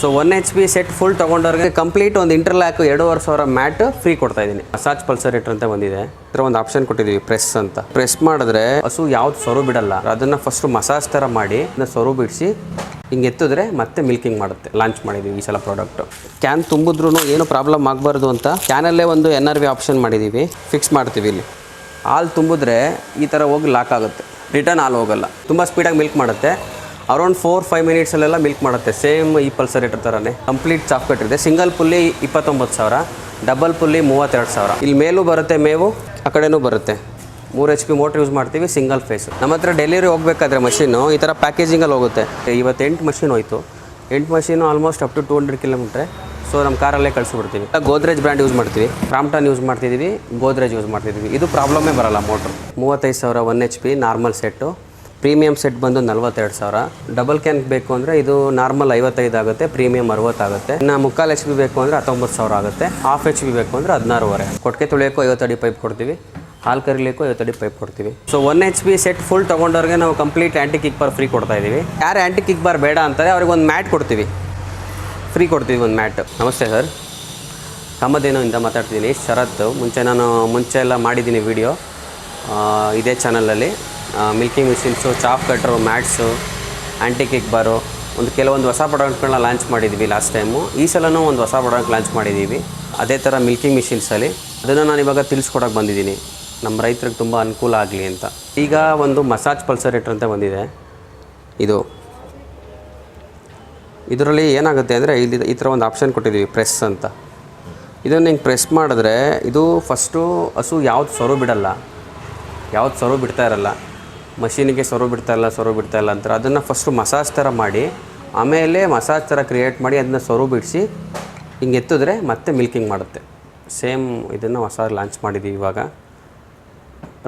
So one H P set full ತೊಗೊಂಡವ್ರಿಗೆ complete ಒಂದು interlock ಎರಡೂವರೆ ಸಾವಿರ ಮ್ಯಾಟ್ ಫ್ರೀ ಕೊಡ್ತಾ ಇದ್ದೀನಿ. ಮಸಾಜ್ ಪಲ್ಸರೇಟರ್ ಅಂತ ಬಂದಿದೆ. ಇದರ ಒಂದು ಆಪ್ಷನ್ ಕೊಟ್ಟಿದ್ದೀವಿ ಪ್ರೆಸ್ ಅಂತ. ಪ್ರೆಸ್ ಮಾಡಿದ್ರೆ ಹಸು ಯಾವ್ದು ಸೊರು ಬಿಡಲ್ಲ. ಅದನ್ನ ಫಸ್ಟ್ ಮಸಾಜ್ ಥರ ಮಾಡಿ, ಅದನ್ನ ಸೊರು ಬಿಡಿಸಿ, ಹಿಂಗೆ ಎತ್ತಿದ್ರೆ ಮತ್ತೆ ಮಿಲ್ಕಿಂಗ್ ಮಾಡುತ್ತೆ ಲಾಂಚ್ ಮಾಡಿದ್ದೀವಿ ಈ ಸಲ ಪ್ರಾಡಕ್ಟ್ ಕ್ಯಾನ್ ತುಂಬಿದ್ರೂ ಏನು ಪ್ರಾಬ್ಲಮ್ ಆಗಬಾರ್ದು ಅಂತ ಕ್ಯಾನಲ್ಲೇ ಒಂದು ಎನ್ ಆರ್ ವಿ ಆಪ್ಷನ್ ಮಾಡಿದ್ದೀವಿ ಫಿಕ್ಸ್ ಮಾಡ್ತೀವಿ ಇಲ್ಲಿ. ಹಾಲು ತುಂಬಿದ್ರೆ ಈ ಥರ ಹೋಗಿ ಲಾಕ್ ಆಗುತ್ತೆ. ರಿಟರ್ನ್ ಹಾಲು ಹೋಗಲ್ಲ. ತುಂಬ ಸ್ಪೀಡಾಗಿ ಮಿಲ್ಕ್ ಮಾಡುತ್ತೆ. ಅರೌಂಡ್ ಫೋರ್ ಫೈವ್ ಮಿನಿಟ್ಸಲ್ಲೆಲ್ಲ ಮಿಲ್ಕ್ ಮಾಡುತ್ತೆ. ಸೇಮ್ ಈ ಪಲ್ಸರೇಟರ್ ಥರನೇ ಕಂಪ್ಲೀಟ್ ಚಾಪ್ ಕಟ್ಟಿದೆ ಸಿಂಗಲ್ ಪುಲ್ಲಿ ಇಪ್ಪತ್ತೊಂಬತ್ತು ಸಾವಿರ. ಡಬಲ್ ಪುಲ್ಲಿ ಮೂವತ್ತೆರಡು ಸಾವಿರ. ಇಲ್ಲಿ ಮೇಲೂ ಬರುತ್ತೆ, ಮೇವು, ಆ ಕಡೆನೂ ಬರುತ್ತೆ. ಮೂರು ಎಚ್ ಪಿ ಮೋಟ್ರ್ ಯೂಸ್ ಮಾಡ್ತೀವಿ ಸಿಂಗಲ್ ಫೇಸ್ ನಮ್ಮ ಹತ್ರ ಡೆಲಿವರಿ ಹೋಗಬೇಕಾದ್ರೆ ಮಷೀನು ಈ ಥರ ಪ್ಯಾಕೇಜಿಂಗಲ್ಲಿ ಹೋಗುತ್ತೆ. ಇವತ್ತು ಎಂಟು ಮಷೀನ್ ಹೋಯಿತು ಎಂಟು machine almost up to two hundred kilometre so ನಮ್ಮ ಕಾರಲ್ಲೇ ಕಳಿಸ್ಬಿಡ್ತೀವಿ ಗೋದ್ರೇಜ್ ಬ್ರ್ಯಾಂಡ್ ಯೂಸ್ ಮಾಡ್ತೀವಿ. ಕ್ರಾಂಪ್ಟನ್ ಯೂಸ್ ಮಾಡ್ತಿದ್ದೀವಿ ಗೋದ್ರೇಜ್ ಯೂಸ್ ಮಾಡ್ತಿದ್ದೀವಿ ಇದು ಪ್ರಾಬ್ಲಮೇ ಬರಲ್ಲ ಮೋಟ್ರ್ ಮೂವತ್ತೈದು ಸಾವಿರ one H P normal set premium set ಬಂದು ನಲ್ವತ್ತೆರಡು ಸಾವಿರ. ಡಬಲ್ ಕ್ಯಾನ್ ಬೇಕು ಅಂದರೆ ಇದು ನಾರ್ಮಲ್ ಐವತ್ತೈದು ಆಗುತ್ತೆ, ಪ್ರೀಮಿಯಂ ಅರವತ್ತಾಗುತ್ತೆ ಇನ್ನು ಮುಕ್ಕಾಲು ಎಚ್ ಬಿ ಬೇಕು ಅಂದರೆ ಹತ್ತೊಂಬತ್ತು ಸಾವಿರ ಆಗುತ್ತೆ. ಹಾಫ್ ಎಚ್ ಬಿ ಬೇಕು ಅಂದರೆ ಹದಿನಾರುವರೆ. ಕೊಟ್ಟಿಗೆ ತುಳಿಯೋಕ್ಕೂ ಐವತ್ತಡಿ ಪೈಪ್ ಕೊಡ್ತೀವಿ. ಹಾಲು ಕರಿಲಿಕ್ಕೂ ಐವತ್ತಡಿ ಪೈಪ್ ಕೊಡ್ತೀವಿ. So one H B set full ತೊಗೊಂಡವ್ರಿಗೆ ನಾವು complete anti kick bar free ಕೊಡ್ತಾ ಇದ್ದೀವಿ ಯಾರು ಆ್ಯಂಟಿ ಕಿಕ್ ಬಾರ್ ಬೇಡ ಅಂತಾರೆ, ಅವ್ರಿಗೆ ಒಂದು ಮ್ಯಾಟ್ ಕೊಡ್ತೀವಿ. ಫ್ರೀ ಕೊಡ್ತೀವಿ ಒಂದು ಮ್ಯಾಟ್ ನಮಸ್ತೆ ಸರ್ ಕಮ್ಮದೇನೋ ಇಂದ ಮಾತಾಡ್ತಿದ್ದೀನಿ. ಶರತ್, ಮುಂಚೆ ನಾನು, ಮುಂಚೆ ಎಲ್ಲ ಮಾಡಿದ್ದೀನಿ ವಿಡಿಯೋ ಇದೇ ಚಾನಲಲ್ಲಿ milking machines chaff cutter mats anti kick bar ಒಂದು ಕೆಲವೊಂದು ಹೊಸ ಪ್ರಾಡಕ್ಟ್ಗಳನ್ನ ಲಾಂಚ್ ಮಾಡಿದ್ದೀವಿ ಲಾಸ್ಟ್ ಟೈಮು ಈ ಸಲನೂ ಒಂದು ಹೊಸ ಪ್ರಾಡಕ್ಟ್ ಲಾಂಚ್ ಮಾಡಿದ್ದೀವಿ ಅದೇ ಥರ ಮಿಲ್ಕಿಂಗ್ ಮಿಷಿನ್ಸಲ್ಲಿ ಅದನ್ನು ನಾನು ಇವಾಗ ತಿಳಿಸ್ಕೊಡೋಕೆ ಬಂದಿದ್ದೀನಿ. ನಮ್ಮ ರೈತರಿಗೆ ತುಂಬ ಅನುಕೂಲ ಆಗಲಿ ಅಂತ. ಈಗ ಒಂದು ಮಸಾಜ್ ಪಲ್ಸರೇಟರ್ ಅಂತ ಬಂದಿದೆ. ಇದು. ಇದರಲ್ಲಿ ಏನಾಗುತ್ತೆ ಅಂದರೆ ಇಲ್ಲಿ ಈ ಥರ ಒಂದು ಆಪ್ಷನ್ ಕೊಟ್ಟಿದ್ದೀವಿ ಪ್ರೆಸ್ ಅಂತ. ಇದನ್ನು ಹಿಂಗೆ ಪ್ರೆಸ್ ಮಾಡಿದ್ರೆ ಇದು ಫಸ್ಟು ಹಸು ಯಾವ್ದು ಸೊರು ಬಿಡಲ್ಲ. ಯಾವ್ದು ಸೊರು ಬಿಡ್ತಾ ಇರಲ್ಲ. ಮಷೀನಿಗೆ ಸೊರ ಬಿಡ್ತಾ ಇಲ್ಲ ಸೊರ ಬಿಡ್ತಾ ಇಲ್ಲ ಅಂತಾರೆ. ಅದನ್ನು ಫಸ್ಟು ಮಸಾಜ್ ಥರ ಮಾಡಿ, ಆಮೇಲೆ ಮಸಾಜ್ ಥರ ಕ್ರಿಯೇಟ್ ಮಾಡಿ ಅದನ್ನ ಸೊರು ಬಿಡಿಸಿ ಹಿಂಗೆ ಎತ್ತಿದ್ರೆ ಮತ್ತೆ ಮಿಲ್ಕಿಂಗ್ ಮಾಡುತ್ತೆ. ಸೇಮ್ ಇದನ್ನು ಹೊಸ ಲಾಂಚ್ ಮಾಡಿದ್ದೀವಿ ಇವಾಗ.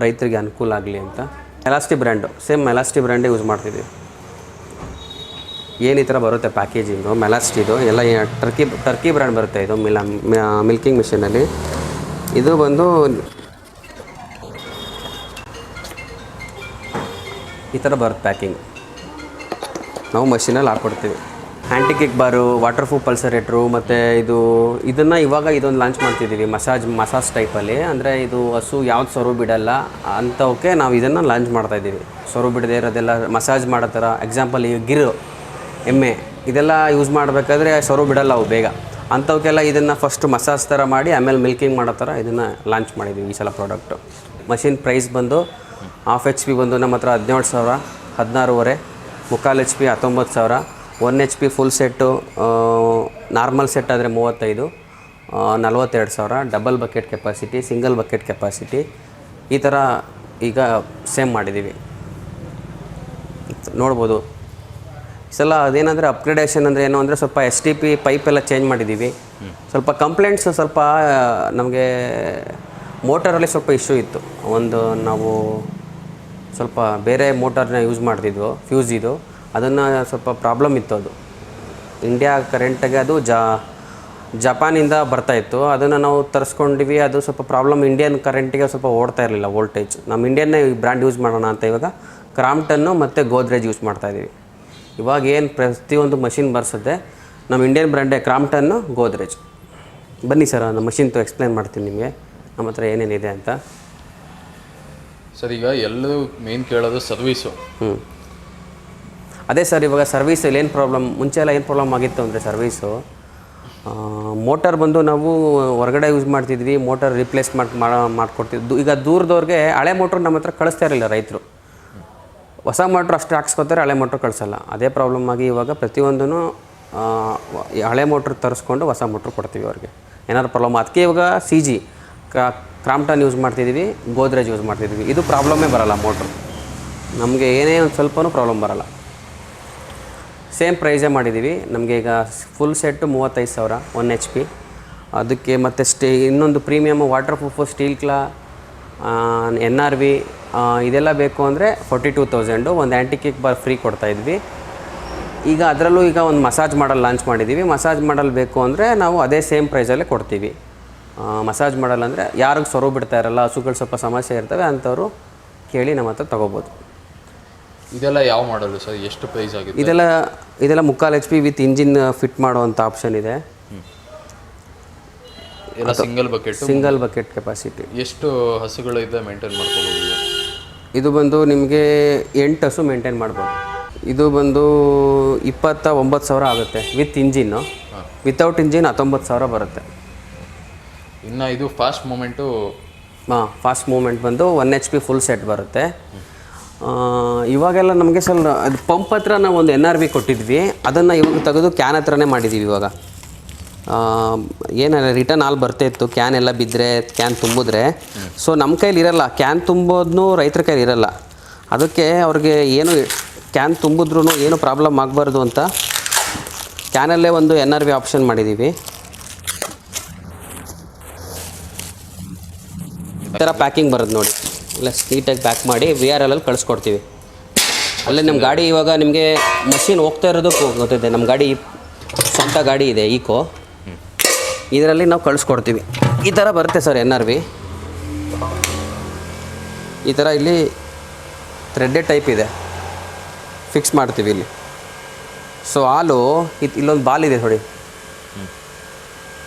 ರೈತರಿಗೆ ಅನುಕೂಲ ಆಗಲಿ ಅಂತ. ಎಲಾಸ್ಟಿ ಬ್ರ್ಯಾಂಡು ಸೇಮ್ ಎಲಾಸ್ಟಿ ಬ್ರ್ಯಾಂಡೇ ಯೂಸ್ ಮಾಡ್ತಿದ್ದೀವಿ ಏನು ಈ ಥರ ಬರುತ್ತೆ ಪ್ಯಾಕೇಜಿಂಗು ಮೆಲಾಸ್ಟಿದು ಎಲ್ಲ ಟರ್ಕಿ ಟರ್ಕಿ ಬ್ರ್ಯಾಂಡ್ ಬರುತ್ತೆ ಇದು, ಮಿಲ ಮಿಲ್ಕಿಂಗ್ ಮಿಷಿನಲ್ಲಿ ಇದು ಬಂದು ಈ ಥರ ಬರುತ್ತೆ ಪ್ಯಾಕಿಂಗ್. ನಾವು ಮಷಿನಲ್ಲಿ ಹಾಕ್ಕೊಡ್ತೀವಿ. Anti kick bar water proof pulsator, ಮತ್ತು ಇದು, ಇದನ್ನು ಇವಾಗ ಇದೊಂದು ಲಾಂಚ್ ಮಾಡ್ತಿದ್ದೀವಿ, ಮಸಾಜ್ ಮಸಾಜ್ ಟೈಪಲ್ಲಿ. ಅಂದರೆ ಇದು ಹಸು ಯಾವ್ದು ಸೊರು ಬಿಡಲ್ಲ ಅಂಥವಕ್ಕೆ ನಾವು ಇದನ್ನು ಲಾಂಚ್ ಮಾಡ್ತಾಯಿದ್ದೀವಿ ಸೊರು ಬಿಡದೆ ಇರೋದೆಲ್ಲ ಮಸಾಜ್ ಮಾಡೋ ಥರ ಎಕ್ಸಾಂಪಲ್ ಈ ಗಿರು, ಎಮ್ಮೆ, ಇದೆಲ್ಲ ಯೂಸ್ ಮಾಡಬೇಕಾದ್ರೆ ಸೊರು ಬಿಡಲ್ಲ ಅವು ಬೇಗ. ಅಂಥವಕ್ಕೆಲ್ಲ ಇದನ್ನು ಫಸ್ಟ್ ಮಸಾಜ್ ಥರ ಮಾಡಿ, ಆಮೇಲೆ ಮಿಲ್ಕಿಂಗ್ ಮಾಡೋ ಥರ ಇದನ್ನು ಲಾಂಚ್ ಮಾಡಿದ್ದೀವಿ ಈ ಸಲ ಪ್ರಾಡಕ್ಟು ಮಷಿನ್ ಪ್ರೈಸ್ ಬಂದು ಹಾಫ್ ಎಚ್ ಪಿ ಬಂದು ನಮ್ಮ ಹತ್ರ ಹದಿನೇಳು ಸಾವಿರ ಹದಿನಾರೂವರೆ ಮುಕ್ಕಾಲು ಎಚ್ ಪಿ ಹತ್ತೊಂಬತ್ತು ಸಾವಿರ one H P full set normal set ಆದರೆ ಮೂವತ್ತೈದು ನಲ್ವತ್ತೆರಡು ಸಾವಿರ double bucket capacity single bucket capacity ಈ ಥರ ಈಗ ಸೇಮ್ ಮಾಡಿದ್ದೀವಿ ನೋಡ್ಬೋದು. ಸಲ ಅದೇನಂದರೆ ಅಪ್ಗ್ರೇಡೇಷನ್ ಅಂದರೆ ಏನು ಅಂದರೆ ಸ್ವಲ್ಪ ಎಸ್ ಟಿ ಪಿ ಪೈಪ್ ಎಲ್ಲ ಚೇಂಜ್ ಮಾಡಿದ್ದೀವಿ ಸ್ವಲ್ಪ ಕಂಪ್ಲೇಂಟ್ಸ್ ಸ್ವಲ್ಪ ನಮಗೆ ಮೋಟರಲ್ಲಿ ಸ್ವಲ್ಪ ಇಶ್ಯೂ ಇತ್ತು. ಒಂದು ನಾವು ಸ್ವಲ್ಪ ಬೇರೆ ಮೋಟರ್ನ ಯೂಸ್ ಮಾಡ್ತಿದ್ವು ಫ್ಯೂಸ್ ಇದು. ಅದನ್ನು ಸ್ವಲ್ಪ ಪ್ರಾಬ್ಲಮ್ ಇತ್ತು ಅದು. ಇಂಡಿಯಾ ಕರೆಂಟಿಗೆ ಅದು ಜಾ ಜಪಾನಿಂದ ಬರ್ತಾಯಿತ್ತು ಅದನ್ನು ನಾವು ತರಿಸ್ಕೊಂಡಿವಿ, ಅದು ಸ್ವಲ್ಪ ಪ್ರಾಬ್ಲಮ್ ಇಂಡಿಯನ್ ಕರೆಂಟಿಗೆ ಸ್ವಲ್ಪ ಓಡ್ತಾ ಇರಲಿಲ್ಲ ವೋಲ್ಟೇಜ್ ನಮ್ಮ ಇಂಡಿಯನ್ನೇ ಬ್ರ್ಯಾಂಡ್ ಯೂಸ್ ಮಾಡೋಣ ಅಂತ ಇವಾಗ ಕ್ರಾಂಪ್ಟನ್ನು ಮತ್ತು ಗೋದ್ರೇಜ್ ಯೂಸ್ ಮಾಡ್ತಾಯಿದ್ದೀವಿ ಇವಾಗ ಏನು ಪ್ರತಿಯೊಂದು ಮಷಿನ್ ಬರ್ಸುತ್ತೆ ನಮ್ಮ ಇಂಡಿಯನ್ ಬ್ರ್ಯಾಂಡೇ ಕ್ರಾಂಪ್ಟನ್ನು ಗೋದ್ರೇಜ್ ಬನ್ನಿ ಸರ್ ನಮ್ಮ ಮಷಿನ್ ಎಕ್ಸ್ಪ್ಲೈನ್ ಮಾಡ್ತೀನಿ ನಿಮಗೆ. ನಮ್ಮ ಹತ್ರ ಏನೇನಿದೆ ಅಂತ? ಸರ್ ಈಗ ಎಲ್ಲರೂ ಮೇನ್ ಕೇಳೋದು ಸರ್ವೀಸು. ಹ್ಞೂ ಅದೇ ಸರ್ ಇವಾಗ ಸರ್ವೀಸಲ್ಲಿ ಏನು ಪ್ರಾಬ್ಲಮ್ ಮುಂಚೆ ಎಲ್ಲ ಏನು ಪ್ರಾಬ್ಲಮ್ ಆಗಿತ್ತು ಅಂದರೆ ಸರ್ವೀಸು ಮೋಟರ್ ಬಂದು ನಾವು ಹೊರಗಡೆ ಯೂಸ್ ಮಾಡ್ತಿದ್ವಿ ಮೋಟರ್ ರಿಪ್ಲೇಸ್ ಮಾಡಿ ಮಾಡ್ಕೊಡ್ತಿದ್ವಿ. ಈಗ ದೂರದವ್ರಿಗೆ ಹಳೆ ಮೋಟ್ರ್ ನಮ್ಮ ಹತ್ರ ಕಳಿಸ್ತಾ ಇರಲಿಲ್ಲ ರೈತರು. ಹೊಸ ಮೋಟ್ರ್ ಅಷ್ಟು ಹಾಕ್ಸ್ಕೊತಾರೆ ಹಳೆ ಮೋಟ್ರ್ ಕಳಿಸಲ್ಲ. ಅದೇ ಪ್ರಾಬ್ಲಮ್ ಆಗಿ ಇವಾಗ ಪ್ರತಿಯೊಂದೂ ಹಳೆ ಮೋಟ್ರ್ ತರಿಸ್ಕೊಂಡು ಹೊಸ ಮೋಟ್ರ್ ಕೊಡ್ತೀವಿ ಅವ್ರಿಗೆ. ಏನಾದ್ರು ಪ್ರಾಬ್ಲಮ್ ಅದಕ್ಕೆ ಇವಾಗ ಸಿ ಜಿ ಕ್ರಾಂಪ್ಟನ್ ಯೂಸ್ ಮಾಡ್ತಿದ್ದೀವಿ, ಗೋದ್ರೇಜ್ ಯೂಸ್ ಮಾಡ್ತಿದ್ದೀವಿ. ಇದು ಪ್ರಾಬ್ಲಮ್ಮೇ ಬರಲ್ಲ ಮೋಟ್ರ್. ನಮಗೆ ಏನೇ ಒಂದು ಸ್ವಲ್ಪನೂ ಪ್ರಾಬ್ಲಮ್ ಬರಲ್ಲ. ಸೇಮ್ ಪ್ರೈಸೇ ಮಾಡಿದ್ದೀವಿ. ನಮಗೆ ಈಗ ಫುಲ್ ಸೆಟ್ಟು ಮೂವತ್ತೈದು ಸಾವಿರ ಒನ್ ಎಚ್ ಪಿ ಅದಕ್ಕೆ ಮತ್ತು ಸ್ಟೇ, ಇನ್ನೊಂದು premium water proof steel claw N R V ಇದೆಲ್ಲ ಬೇಕು ಅಂದರೆ ಫೋರ್ಟಿ ಟೂ ತೌಸಂಡು ಒಂದು ಆ್ಯಂಟಿ ಕಿಕ್ ಬಾರ್ ಫ್ರೀ ಕೊಡ್ತಾಯಿದ್ವಿ ಈಗ ಅದರಲ್ಲೂ ಈಗ ಒಂದು ಮಸಾಜ್ ಮಾಡಲ್ ಲಾಂಚ್ ಮಾಡಿದ್ದೀವಿ. ಮಸಾಜ್ ಮಾಡಲ್ ಬೇಕು ಅಂದರೆ ನಾವು ಅದೇ ಸೇಮ್ ಪ್ರೈಸಲ್ಲೇ ಕೊಡ್ತೀವಿ. ಮಸಾಜ್ ಮಾಡಲ್ಲ ಅಂದರೆ ಯಾರಿಗೆ ಸೊರವು ಬಿಡ್ತಾ ಇರಲ್ಲ ಹಸುಗಳು ಸ್ವಲ್ಪ ಸಮಸ್ಯೆ ಇರ್ತವೆ ಅಂಥವ್ರು ಕೇಳಿ ನಮ್ಮ ಹತ್ರ ತೊಗೋಬೋದು. ಇದೆಲ್ಲ ಯಾವ ಮಾಡಲು ಸರ್? ಎಷ್ಟು ಪ್ರೈಸ್ ಆಗಿದೆ ಇದೆಲ್ಲ ಇದೆಲ್ಲ ಮುಕ್ಕಾಲು H P with engine fit ಮಾಡುವಂಥ ಆಪ್ಷನ್ ಇದೆ. ಎಲ್ಲ single bucket single bucket capacity ಎಷ್ಟು ಹಸುಗಳಿಂದ ಮೇಂಟೈನ್ ಮಾಡ್ಕೋಬೋದು ಇದು? ಇದು ಬಂದು ನಿಮಗೆ ಎಂಟು ಹಸು ಮೇಂಟೈನ್ ಮಾಡ್ಬೋದು. ಇದು ಬಂದು ಇಪ್ಪತ್ತ ಒಂಬತ್ತು ಸಾವಿರ ಆಗುತ್ತೆ ವಿತ್ ಇಂಜಿನ್ನು ವಿತೌಟ್ ಇಂಜಿನ್ ಹತ್ತೊಂಬತ್ತು ಸಾವಿರ ಬರುತ್ತೆ. ಇನ್ನು ಇದು ಫಾಸ್ಟ್ ಮೂಮೆಂಟು ಹಾಂ ಫಾಸ್ಟ್ ಮೂಮೆಂಟ್ ಬಂದು one H P full set ಬರುತ್ತೆ. ಇವಾಗೆಲ್ಲ ನಮಗೆ ಸ್ವಲ್ಪ ಅದು ಪಂಪ್ ಹತ್ರ ನಾವು ಒಂದು ಎನ್ ಆರ್ ಬಿ ಕೊಟ್ಟಿದ್ವಿ. ಅದನ್ನು ಇವಾಗ ತೆಗೆದು ಕ್ಯಾನ್ ಹತ್ರನೇ ಮಾಡಿದ್ದೀವಿ ಇವಾಗ. ಏನಲ್ಲ ರಿಟರ್ನ್ ಆಲ್ ಬರ್ತಾ ಇತ್ತು. ಕ್ಯಾನ್ ಎಲ್ಲ ಬಿದ್ದರೆ ಕ್ಯಾನ್ ತುಂಬಿದ್ರೆ. ಸೊ ನಮ್ಮ ಕೈಲಿ ಇರಲ್ಲ. ಕ್ಯಾನ್ ತುಂಬೋದ್ನು ರೈತರ ಕೈಲಿ ಇರಲ್ಲ. ಅದಕ್ಕೆ ಅವ್ರಿಗೆ ಏನು ಕ್ಯಾನ್ ತುಂಬಿದ್ರೂ ಏನು ಪ್ರಾಬ್ಲಮ್ ಆಗಬಾರ್ದು ಅಂತ ಕ್ಯಾನಲ್ಲೇ ಒಂದು ಎನ್ ಆರ್ ಬಿ ಆಪ್ಷನ್ ಮಾಡಿದ್ದೀವಿ ಥರ ಪ್ಯಾಕಿಂಗ್ ಬರುತ್ತೆ ನೋಡಿ. ಇಲ್ಲ ನೀಟಾಗಿ ಪ್ಯಾಕ್ ಮಾಡಿ ವಿ ಆರ್ ಎಲ್ ಕಳಿಸ್ಕೊಡ್ತೀವಿ. ಅಲ್ಲೇ ನಮ್ಮ ಗಾಡಿ ಇವಾಗ ನಿಮಗೆ ಮಷಿನ್ ಹೋಗ್ತಾ ಇರೋದು ಗೊತ್ತಿದೆ. ನಮ್ಮ ಗಾಡಿ ಸ್ವಂತ ಗಾಡಿ ಇದೆ ಈಕೋ ಇದರಲ್ಲಿ ನಾವು ಕಳಿಸ್ಕೊಡ್ತೀವಿ. ಈ ಥರ ಬರುತ್ತೆ ಸರ್ ಎನ್ ಆರ್ ವಿ ಈ ಥರ ಇಲ್ಲಿ ಥ್ರೆಡ್ಡೆಡ್ ಟೈಪ್ ಇದೆ. ಫಿಕ್ಸ್ ಮಾಡ್ತೀವಿ ಇಲ್ಲಿ. ಸೊ ಹಾಲು ಇಲ್ಲೊಂದು ಬಾಲ್ ಇದೆ ನೋಡಿ.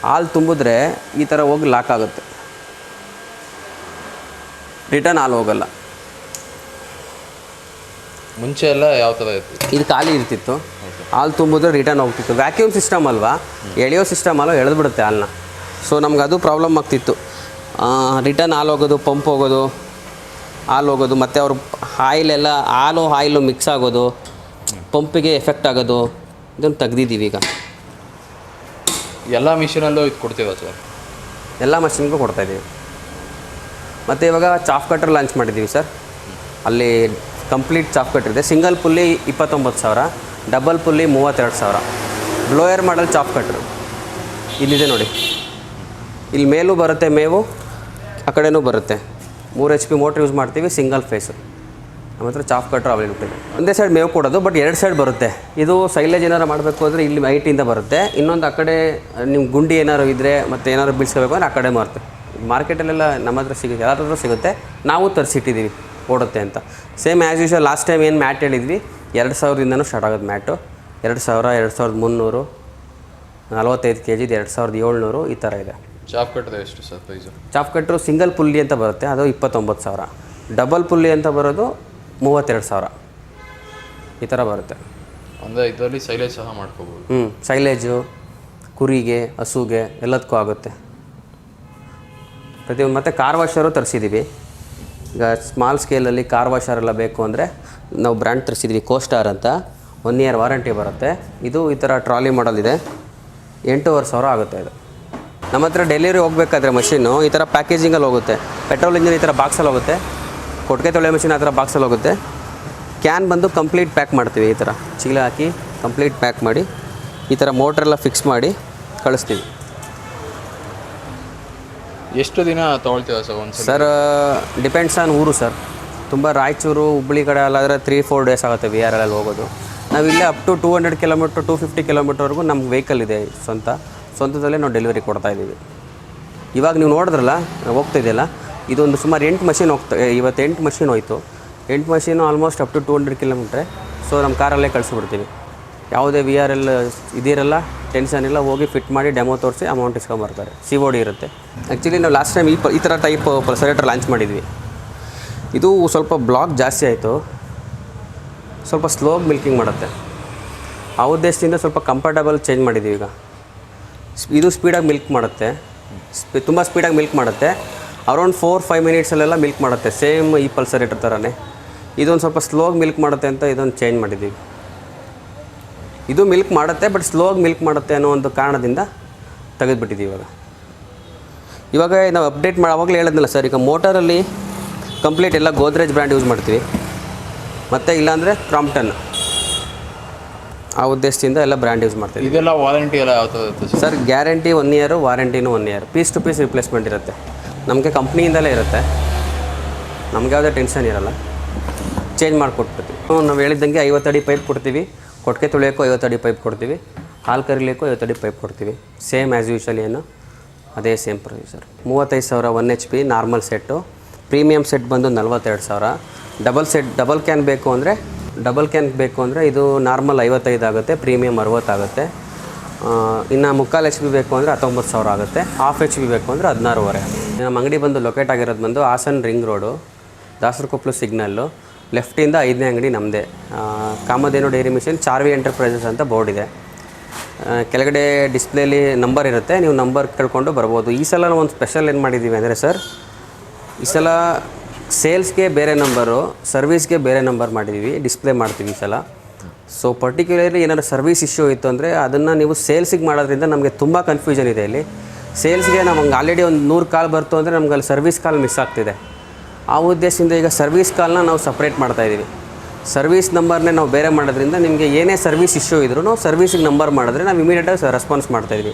ಹಾಲು ತುಂಬಿದ್ರೆ ಈ ಥರ ಹೋಗಿ ಲಾಕ್ ಆಗುತ್ತೆ. ರಿಟರ್ನ್ ಹಾಲು ಹೋಗಲ್ಲ. ಮುಂಚೆ ಎಲ್ಲ ಯಾವ ಥರ ಇತ್ತು? ಇದು ಖಾಲಿ ಇರ್ತಿತ್ತು. ಹಾಲು ತುಂಬಿದ್ರೆ ರಿಟರ್ನ್ ಹೋಗ್ತಿತ್ತು. ವ್ಯಾಕ್ಯೂಮ್ ಸಿಸ್ಟಮ್ ಅಲ್ವಾ? ಎಳೆಯೋ ಸಿಸ್ಟಮ್ ಅಲ್ವಾ? ಎಳೆದು ಬಿಡುತ್ತೆ ಹಾಲನ್ನ ಸೊ ನಮ್ಗೆ ಅದು ಪ್ರಾಬ್ಲಮ್ ಆಗ್ತಿತ್ತು. ರಿಟರ್ನ್ ಹಾಲು ಹೋಗೋದು ಪಂಪ್ ಹೋಗೋದು ಹಾಲು ಹೋಗೋದು ಮತ್ತು ಅವ್ರ ಆಯಿಲೆಲ್ಲ ಹಾಲು ಆಯಿಲು ಮಿಕ್ಸ್ ಆಗೋದು ಪಂಪಿಗೆ ಎಫೆಕ್ಟ್ ಆಗೋದು ಇದನ್ನು ತೆಗ್ದಿದ್ದೀವಿ ಈಗ. ಎಲ್ಲ ಮಿಷಿನಲ್ಲೂ ಇದು ಕೊಡ್ತೀವ ಸರ್ ಎಲ್ಲ ಮಷಿನ್ಗೂ ಕೊಡ್ತಾಯಿದ್ದೀವಿ ಮತ್ತು ಇವಾಗ ಚಾಫ್ ಕಟ್ರ್ ಲಾಂಚ್ ಮಾಡಿದ್ದೀವಿ ಸರ್. ಅಲ್ಲಿ ಕಂಪ್ಲೀಟ್ ಚಾಫ್ ಕಟ್ರ್ ಇದೆ. ಸಿಂಗಲ್ ಪುಲ್ಲಿ ಇಪ್ಪತ್ತೊಂಬತ್ತು ಸಾವಿರ ಡಬಲ್ ಪುಲ್ಲಿ ಮೂವತ್ತೆರಡು ಸಾವಿರ. ಬ್ಲೋಯರ್ ಮಾಡಲ್ ಚಾಫ್ ಕಟ್ರು ಇಲ್ಲಿದೆ ನೋಡಿ. ಇಲ್ಲಿ ಮೇಲೂ ಬರುತ್ತೆ ಮೇವು, ಆ ಕಡೆನೂ ಬರುತ್ತೆ. ಮೂರು ಎಚ್ ಪಿ ಮೋಟ್ರ್ ಯೂಸ್ ಮಾಡ್ತೀವಿ ಸಿಂಗಲ್ ಫೇಸು ನಮ್ಮ ಹತ್ರ ಚಾಫ್ ಕಟ್ರ್ ಅವೈಲೇಬಲ್ ಇದೆ. ಒಂದೇ ಸೈಡ್ ಮೇವು ಕೊಡೋದು ಬಟ್ ಎರಡು ಸೈಡ್ ಬರುತ್ತೆ. ಇದು ಸೈಲೇಜ್ ಏನಾರು ಮಾಡಬೇಕು ಅಂದರೆ ಇಲ್ಲಿ ಐಟಿಯಿಂದ ಬರುತ್ತೆ. ಇನ್ನೊಂದು ಆ ಕಡೆ ನಿಮ್ಮ ಗುಂಡಿ ಏನಾರು ಇದ್ದರೆ ಮತ್ತು ಏನಾರು ಬೀಳ್ಸ್ಕೋಬೇಕು ಅಂದರೆ ಆ ಕಡೆ ಮಾರುತ್ತೆ ಮಾರ್ಕೆಟಲ್ಲೆಲ್ಲ ನಮ್ಮ ಹತ್ರ ಸಿಗುತ್ತೆ ಎಲ್ಲರ ಹತ್ರ ಸಿಗುತ್ತೆ ನಾವು ತರಿಸಿಟ್ಟಿದ್ದೀವಿ ಓಡುತ್ತೆ ಅಂತ. Same as usual last time ಏನು ಮ್ಯಾಟ್ ಹೇಳಿದ್ವಿ? ಎರಡು ಸಾವಿರದಿಂದನೂ ಸ್ಟಾರ್ಟ್ ಆಗೋದು ಮ್ಯಾಟು ಎರಡು ಸಾವಿರ ಎರಡು ಸಾವಿರದ ಮುನ್ನೂರು ನಲವತ್ತೈದು ಕೆ ಜಿದು ಎರಡು ಸಾವಿರದ ಏಳ್ನೂರು ಈ ಥರ ಇದೆ. ಚಾಪ್ ಕಟ್ಟದ ಎಷ್ಟು sir price chaff cutter single pulley ಅಂತ ಬರುತ್ತೆ ಅದು ಇಪ್ಪತ್ತೊಂಬತ್ತು ಸಾವಿರ. ಡಬಲ್ ಪುಲ್ಲಿ ಅಂತ ಬರೋದು ಮೂವತ್ತೆರಡು ಸಾವಿರ. ಈ ಥರ ಬರುತ್ತೆ. ಅಂದರೆ ಇದರಲ್ಲಿ ಸೈಲೇಜ್ ಸಹ ಮಾಡ್ಕೋಬೋದು. ಹ್ಞೂ ಸೈಲೇಜು ಕುರಿಗೆ ಹಸುಗೆ ಎಲ್ಲದಕ್ಕೂ ಆಗುತ್ತೆ. ಪ್ರತಿಯೊಂದು ಮತ್ತು ಕಾರ್ ವಾಷರು ತರಿಸಿದ್ದೀವಿ ಈಗ ಸ್ಮಾಲ್ ಸ್ಕೇಲಲ್ಲಿ ಕಾರ್ ವಾಷರ್ ಎಲ್ಲ ಬೇಕು ಅಂದರೆ ನಾವು ಬ್ರ್ಯಾಂಡ್ ತರಿಸಿದ್ವಿ ಕೋಸ್ಟಾರ್ ಅಂತ. ಒನ್ ಇಯರ್ ವಾರಂಟಿ ಬರುತ್ತೆ. ಇದು ಈ ಥರ ಟ್ರಾಲಿ ಮಾಡಲ್ ಇದೆ. ಎಂಟೂವರೆ ಸಾವಿರ ಆಗುತ್ತೆ ಇದು. ನಮ್ಮ ಹತ್ರ ಡೆಲಿವರಿ ಹೋಗಬೇಕಾದ್ರೆ ಮಷೀನು ಈ ಥರ ಪ್ಯಾಕೇಜಿಂಗಲ್ಲಿ ಹೋಗುತ್ತೆ. ಪೆಟ್ರೋಲ್ ಇಂಜಿನ್ ಈ ಥರ ಬಾಕ್ಸಲ್ಲಿ ಹೋಗುತ್ತೆ. ಕೊಟ್ಟಿಗೆ ತೊಳೆ ಮಷಿನ್ ಆ ಥರ ಬಾಕ್ಸಲ್ಲಿ ಹೋಗುತ್ತೆ. ಕ್ಯಾನ್ ಬಂದು ಕಂಪ್ಲೀಟ್ ಪ್ಯಾಕ್ ಮಾಡ್ತೀವಿ ಈ ಥರ ಚೀಲ ಹಾಕಿ ಕಂಪ್ಲೀಟ್ ಪ್ಯಾಕ್ ಮಾಡಿ ಈ ಥರ ಮೋಟ್ರೆಲ್ಲ ಫಿಕ್ಸ್ ಮಾಡಿ ಕಳಿಸ್ತೀವಿ. ಎಷ್ಟು ದಿನ ತೊಗೊಳ್ತೀವಿ ಸರ್ ಒಂದು ಸರ್ ಡಿಪೆಂಡ್ಸ್ ಆನ್ ಊರು ಸರ್. ತುಂಬ ರಾಯಚೂರು ಹುಬ್ಬಳ್ಳಿ ಕಡೆ ಅಲ್ಲಾದರೆ ತ್ರೀ ಫೋರ್ ಡೇಸ್ ಆಗುತ್ತೆ ವಿ ಆರ್ ಎಲ್ ಹೋಗೋದು. ನಾವು ಇಲ್ಲೇ up to two hundred kilometre to fifty ಕಿಲೋಮೀಟರ್ವರೆಗೂ ನಮ್ಮ ವೆಹಿಕಲ್ ಇದೆ ಸ್ವಂತ. ಸ್ವಂತದಲ್ಲೇ ನಾವು ಡೆಲಿವರಿ ಕೊಡ್ತಾ ಇದ್ದೀವಿ. ಇವಾಗ ನೀವು ನೋಡಿದ್ರಲ್ಲ, ಹೋಗ್ತಾ ಇದೆಯಲ್ಲ, ಇದೊಂದು ಸುಮಾರು ಎಂಟು ಮಷೀನ್ ಹೋಗ್ತಾ ಇವತ್ತು ಎಂಟು ಹೋಯಿತು ಹೋಯ್ತು. ಎಂಟು machine almost up to two hundred kilometre so ನಮ್ಮ ಕಾರಲ್ಲೇ ಕಳಿಸ್ಬಿಡ್ತೀವಿ. ಯಾವುದೇ ವಿ ಆರ್ ಎಲ್ ಇದಿರಲ್ಲ ಟೆನ್ಷನ್ ಇಲ್ಲ, ಹೋಗಿ ಫಿಟ್ ಮಾಡಿ ಡೆಮೋ ತೋರಿಸಿ ಅಮೌಂಟ್ ಇಸ್ಕೊಂಬರ್ತಾರೆ. ಸಿ ಓ ಡಿ ಇರುತ್ತೆ. ಆ್ಯಕ್ಚುಲಿ ನಾವು ಲಾಸ್ಟ್ ಟೈಮ್ ಈ ಈ ಥರ ಟೈಪ್ ಪಲ್ಸರೇಟರ್ ಲಾಂಚ್ ಮಾಡಿದ್ವಿ. ಇದು ಸ್ವಲ್ಪ ಬ್ಲಾಕ್ ಜಾಸ್ತಿ ಆಯಿತು. ಸ್ವಲ್ಪ ಸ್ಲೋ ಮಿಲ್ಕಿಂಗ್ ಮಾಡುತ್ತೆ. ಆ ಉದ್ದೇಶದಿಂದ ಸ್ವಲ್ಪ ಕಂಫರ್ಟಬಲ್ ಚೇಂಜ್ ಮಾಡಿದ್ದೀವಿ ಈಗ. ಇದು ಸ್ಪೀಡಾಗಿ ಮಿಲ್ಕ್ ಮಾಡುತ್ತೆ. ಸ್ಪಿ ತುಂಬ ಸ್ಪೀಡಾಗಿ ಮಿಲ್ಕ್ ಮಾಡುತ್ತೆ. ಅರೌಂಡ್ ಫೋರ್ ಫೈವ್ ಮಿನಿಟ್ಸಲ್ಲೆಲ್ಲ ಮಿಲ್ಕ್ ಮಾಡುತ್ತೆ. ಸೇಮ್ ಈ ಪಲ್ಸರೇಟರ್ ಥರನೇ ಇದೊಂದು ಸ್ವಲ್ಪ ಸ್ಲೋಗಿ ಮಿಲ್ಕ್ ಮಾಡುತ್ತೆ ಅಂತ ಇದೊಂದು ಚೇಂಜ್ ಮಾಡಿದ್ದೀವಿ ಇದು ಮಿಲ್ಕ್ ಮಾಡುತ್ತೆ ಬಟ್ ಸ್ಲೋಗಿ ಮಿಲ್ಕ್ ಮಾಡುತ್ತೆ ಅನ್ನೋ ಒಂದು ಕಾರಣದಿಂದ ತೆಗೆದುಬಿಟ್ಟಿದ್ದೀವಿ ಇವಾಗ. ಇವಾಗ ನಾವು ಅಪ್ಡೇಟ್ ಮಾಡಿ ಅವಾಗಲೇ ಹೇಳಿದ್ನಲ್ಲ ಸರ್ ಈಗ ಮೋಟರಲ್ಲಿ ಕಂಪ್ಲೀಟ್ ಎಲ್ಲ ಗೋದ್ರೇಜ್ ಬ್ರ್ಯಾಂಡ್ ಯೂಸ್ ಮಾಡ್ತೀವಿ. ಮತ್ತು ಇಲ್ಲಾಂದರೆ ಕ್ರಾಂಪ್ಟನ್. ಆ ಉದ್ದೇಶದಿಂದ ಎಲ್ಲ ಬ್ರ್ಯಾಂಡ್ ಯೂಸ್ ಮಾಡ್ತೀವಿ. ಇದೆಲ್ಲ ವಾರಂಟಿ ಎಲ್ಲ ಯಾವ sir? Guarantee one year ವಾರಂಟಿನೂ one year. Piece to piece replacement ಇರುತ್ತೆ. ನಮಗೆ ಕಂಪ್ನಿಯಿಂದಲೇ ಇರುತ್ತೆ. ನಮ್ಗೆ ಯಾವುದೇ ಟೆನ್ಷನ್ ಇರಲ್ಲ. ಚೇಂಜ್ ಮಾಡಿಕೊಟ್ಬಿಡ್ತೀವಿ. ಹ್ಞೂ ನಾವು ಹೇಳಿದ್ದಂಗೆ ಐವತ್ತಡಿ ಪೈಪ್ ಕೊಡ್ತೀವಿ. ಕೊಟ್ಟಿಗೆ ತೊಳೆಯೋಕ್ಕೂ ಐವತ್ತಡಿ ಪೈಪ್ ಕೊಡ್ತೀವಿ, ಹಾಲು ಕರಿಲಿಕ್ಕೂ ಐವತ್ತಡಿ ಪೈಪ್ ಕೊಡ್ತೀವಿ. ಸೇಮ್ ಆ್ಯಸ್ ಯೂಶಲ್ ಏನು, ಅದೇ ಸೇಮ್ ಪ್ರೊಸೀಜರ್ ಮೂವತ್ತೈದು ಸಾವಿರ one H P normal set premium set ಬಂದು ನಲ್ವತ್ತೆರಡು ಸಾವಿರ. ಡಬಲ್ ಸೆಟ್ ಡಬಲ್ ಕ್ಯಾನ್ ಬೇಕು ಅಂದರೆ ಡಬಲ್ ಕ್ಯಾನ್ ಬೇಕು ಅಂದರೆ ಇದು ನಾರ್ಮಲ್ ಐವತ್ತೈದು ಆಗುತ್ತೆ ಪ್ರೀಮಿಯಮ್ ಅರವತ್ತಾಗುತ್ತೆ ಇನ್ನು ಮುಕ್ಕಾಲು ಎಚ್ ಬಿ ಬೇಕು ಅಂದರೆ ಹತ್ತೊಂಬತ್ತು ಸಾವಿರ ಆಗುತ್ತೆ. ಹಾಫ್ ಎಚ್ ಬಿ ಬೇಕು ಅಂದರೆ ಹದಿನಾರುವರೆ ನಮ್ಮ ಅಂಗಡಿ ಬಂದು ಲೊಕೇಟ್ ಆಗಿರೋದು ಬಂದು Hassan ring road Dasarakoppalu signal ಲೆಫ್ಟಿಂದ ಐದನೇ ಅಂಗಡಿ ನಮ್ಮದೇ Kamadhenu dairy machine, Charvi enterprises ಅಂತ ಬೋರ್ಡ್ ಇದೆ. ಕೆಳಗಡೆ ಡಿಸ್ಪ್ಲೇಲಿ ನಂಬರ್ ಇರುತ್ತೆ, ನೀವು ನಂಬರ್ ಕೇಳ್ಕೊಂಡು ಬರ್ಬೋದು. ಈ ಸಲ ಒಂದು ಸ್ಪೆಷಲ್ ಏನು ಮಾಡಿದ್ದೀವಿ ಅಂದರೆ ಸರ್, ಈ ಸಲ ಸೇಲ್ಸ್ಗೆ ಬೇರೆ ನಂಬರು, ಸರ್ವಿಸ್ಗೆ ಬೇರೆ ನಂಬರ್ ಮಾಡಿದ್ದೀವಿ ಡಿಸ್ಪ್ಲೇ ಮಾಡ್ತೀವಿ ಈ ಸಲ. ಸೊ ಪರ್ಟಿಕ್ಯುಲರ್ಲಿ ಏನಾದ್ರು ಸರ್ವಿಸ್ ಇಶ್ಯೂ ಇತ್ತು ಅಂದರೆ ಅದನ್ನು ನೀವು ಸೇಲ್ಸಿಗೆ ಮಾಡೋದ್ರಿಂದ ನಮಗೆ ತುಂಬ ಕನ್ಫ್ಯೂಷನ್ ಇದೆ ಇಲ್ಲಿ. ಸೇಲ್ಸ್ಗೆ ನಮಗೆ ಆಲ್ರೆಡಿ ಒಂದು ನೂರು ಕಾಲ್ ಬರ್ತು ಅಂದರೆ ನಮ್ಗೆ ಅಲ್ಲಿ ಸರ್ವಿಸ್ ಕಾಲ್ ಮಿಸ್ ಆಗ್ತಿದೆ. ಆ ಉದ್ದೇಶದಿಂದ ಈಗ ಸರ್ವಿಸ್ ಕಾಲ್ನ ನಾವು ಸಪ್ರೇಟ್ ಮಾಡ್ತಾಯಿದ್ದೀವಿ ಸರ್ವಿಸ್ ನಂಬರ್ನೇ ನಾವು ಬೇರೆ ಮಾಡೋದ್ರಿಂದ ನಿಮಗೆ ಏನೇ ಸರ್ವಿಸ್ ಇಶ್ಯೂ ಇದ್ರೂ ನಾವು ಸರ್ವಿಸಿಗೆ ನಂಬರ್ ಮಾಡಿದ್ರೆ ನಾವು ಇಮಿಡಿಯೇಟಾಗಿ ರೆಸ್ಪಾನ್ಸ್ ಮಾಡ್ತಾಯಿದ್ವಿ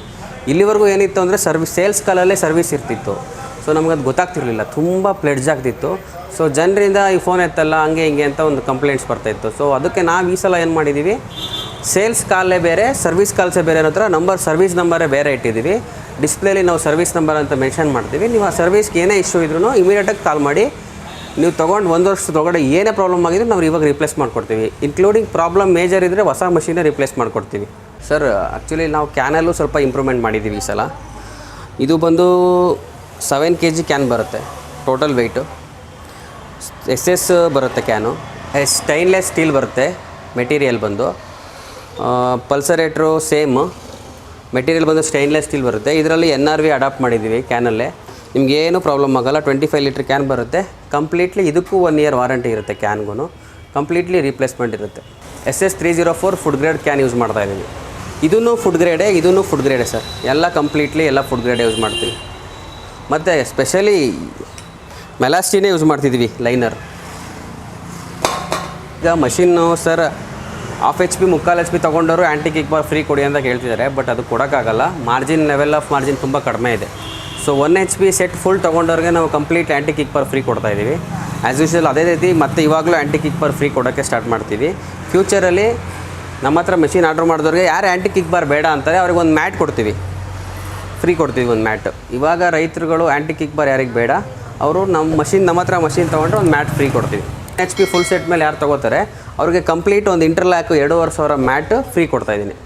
ಇಲ್ಲಿವರೆಗೂ ಏನಿತ್ತು ಅಂದರೆ ಸರ್ವಿಸ್ ಸೇಲ್ಸ್ ಕಾಲಲ್ಲೇ ಸರ್ವಿಸ್ ಇರ್ತಿತ್ತು. ಸೊ ನಮ್ಗೆ ಅದು ಗೊತ್ತಾಗ್ತಿರ್ಲಿಲ್ಲ. ತುಂಬ ಪ್ಲೆಡ್ಜ್ ಆಗ್ತಿತ್ತು. ಸೊ ಜನರಿಂದ ಈ ಫೋನ್ ಎತ್ತಲ್ಲ, ಹಂಗೆ ಹಿಂಗೆ ಅಂತ ಒಂದು ಕಂಪ್ಲೇಂಟ್ಸ್ ಬರ್ತಾಯಿತ್ತು ಸೊ ಅದಕ್ಕೆ ನಾವು ಈ ಸಲ ಏನು ಮಾಡಿದ್ದೀವಿ ಸೇಲ್ಸ್ ಕಾಲೇ ಬೇರೆ ಸರ್ವಿಸ್ ಕಾಲ್ಸೇ ಬೇರೆ ಅನ್ನೋ ಥರ ನಂಬರ್ ಸರ್ವಿಸ್ ನಂಬರೇ ಬೇರೆ ಇಟ್ಟಿದ್ದೀವಿ ಡಿಸ್ಪ್ಲೇಲಿ ನಾವು ಸರ್ವಿಸ್ ನಂಬರ್ ಅಂತ ಮೆನ್ಷನ್ ಮಾಡ್ತೀವಿ. ನೀವು ಆ ಸರ್ವಿಸ್ಗೆ ಏನೇ ಇಶ್ಯೂ ಇದ್ರೂ ಇಮಿಡಿಯೇಟಾಗಿ ಕಾಲ್ ಮಾಡಿ ನೀವು ತೊಗೊಂಡು ಒಂದು ವರ್ಷದೊಳಗಡೆ ಏನೇ ಪ್ರಾಬ್ಲಮ್ ಆಗಿದ್ರೆ ನಾವು ಇವಾಗ ರಿಪ್ಲೇಸ್ ಮಾಡಿಕೊಡ್ತೀವಿ. ಇನ್ಕ್ಲೂಡಿಂಗ್ ಪ್ರಾಬ್ಲಮ್ ಮೇಜರ್ ಇದ್ದರೆ ಹೊಸ ಮಷೀನೇ ರಿಪ್ಲೇಸ್ ಮಾಡಿಕೊಡ್ತೀವಿ. ಸರ್ ಆ್ಯಕ್ಚುಲಿ ನಾವು ಕ್ಯಾನಲ್ಲೂ ಸ್ವಲ್ಪ ಇಂಪ್ರೂವ್ಮೆಂಟ್ ಮಾಡಿದ್ದೀವಿ ಈ ಸಲ. ಇದು ಬಂದು ಸೆವೆನ್ ಕೆ ಜಿ ಕ್ಯಾನ್ ಬರುತ್ತೆ ಟೋಟಲ್ ವೆಯ್ಟು ಎಸ್ ಎಸ್ ಬರುತ್ತೆ ಕ್ಯಾನು ಸ್ಟೈನ್ಲೆಸ್ ಸ್ಟೀಲ್ ಬರುತ್ತೆ ಮೆಟೀರಿಯಲ್ ಬಂದು. ಪಲ್ಸರೇಟ್ರು ಸೇಮ್ ಮೆಟೀರಿಯಲ್ ಬಂದು ಸ್ಟೈನ್ಲೆಸ್ ಸ್ಟೀಲ್ ಬರುತ್ತೆ. ಇದರಲ್ಲಿ ಎನ್ ಆರ್ ವಿ ಅಡಾಪ್ಟ್ ಮಾಡಿದ್ದೀವಿ ಕ್ಯಾನಲ್ಲೇ ನಿಮ್ಗೆ ಏನು ಪ್ರಾಬ್ಲಮ್ ಆಗೋಲ್ಲ. ಟ್ವೆಂಟಿ ಫೈವ್ ಲೀಟ್ರ್ ಕ್ಯಾನ್ ಬರುತ್ತೆ. ಕಂಪ್ಲೀಟ್ಲಿ ಇದಕ್ಕೂ ಒನ್ ಇಯರ್ ವಾರಂಟಿ ಇರುತ್ತೆ ಕ್ಯಾನ್ಗೂ ಕಂಪ್ಲೀಟ್ಲಿ ರೀಪ್ಲೇಸ್ಮೆಂಟ್ ಇರುತ್ತೆ. S S three zero four food grade can use ಮಾಡ್ತಾ ಇದ್ದೀವಿ ಇದೂ ಫುಡ್ ಗ್ರೇಡೇ ಇದೂ ಫುಡ್ ಗ್ರೇಡೇ ಸರ್ ಎಲ್ಲ ಕಂಪ್ಲೀಟ್ಲಿ ಎಲ್ಲ ಫುಡ್ ಗ್ರೇಡೇ ಯೂಸ್ ಮಾಡ್ತೀವಿ. ಮತ್ತು ಸ್ಪೆಷಲಿ ಮೆಲಾಸ್ಟಿನೇ ಯೂಸ್ ಮಾಡ್ತಿದ್ವಿ ಲೈನರ್ ಈಗ machine sir half H P ಮುಕ್ಕಾಲು ಎಚ್ ಪಿ ತೊಗೊಂಡವರು ಆ್ಯಂಟಿ ಕಿಕ್ ಬಾರ್ ಫ್ರೀ ಕೊಡಿ ಅಂತ ಕೇಳ್ತಿದ್ದಾರೆ ಬಟ್ ಅದು ಕೊಡೋಕ್ಕಾಗಲ್ಲ. ಮಾರ್ಜಿನ್ ಲೆವೆಲ್ ಆಫ್ ಮಾರ್ಜಿನ್ ತುಂಬ ಕಡಿಮೆ ಇದೆ. So one H P set full ತೊಗೊಂಡವ್ರಿಗೆ ನಾವು complete anti kick bar free ಕೊಡ್ತಾ ಇದ್ದೀವಿ ಆ್ಯಸ್ ಯೂಶಲ್ ಅದೇ ರೀತಿ ಮತ್ತೆ ಇವಾಗಲೂ ಆ್ಯಂಟಿ ಕಿಕ್ ಬಾರ್ ಫ್ರೀ ಕೊಡೋಕ್ಕೆ ಸ್ಟಾರ್ಟ್ ಮಾಡ್ತೀವಿ. ಫ್ಯೂಚರಲ್ಲಿ ನಮ್ಮ ಹತ್ರ ಮೆಷಿನ್ ಆರ್ಡ್ರ್ ಮಾಡಿದವ್ರಿಗೆ ಯಾರು ಆ್ಯಂಟಿ ಕಿಕ್ ಬಾರ್ ಬೇಡ ಅಂತಾರೆ ಅವ್ರಿಗೆ ಒಂದು ಮ್ಯಾಟ್ ಕೊಡ್ತೀವಿ. ಫ್ರೀ ಕೊಡ್ತೀವಿ ಒಂದು ಮ್ಯಾಟ್ ಇವಾಗ ರೈತರುಗಳು ಆ್ಯಂಟಿ ಕಿಕ್ ಬಾರ್ ಯಾರಿಗೆ ಬೇಡ, ಅವರು ನಮ್ಮ ಮಷಿನ್ ನಮ್ಮ ಹತ್ರ ಮಷಿನ್ ತೊಗೊಂಡ್ರೆ ಒಂದು ಮ್ಯಾಟ್ ಫ್ರೀ ಕೊಡ್ತೀವಿ. ಎಚ್ ಪಿ ಫುಲ್ ಸೆಟ್ ಮೇಲೆ ಯಾರು ತೊಗೋತಾರೆ, ಅವ್ರಿಗೆ ಕಂಪ್ಲೀಟ್ ಒಂದು ಇಂಟರ್ಲ್ಯಾಕು ಎರಡೂವರೆ ಸಾವಿರ ಮ್ಯಾಟ್ ಫ್ರೀ ಕೊಡ್ತಾಯಿದ್ದೀನಿ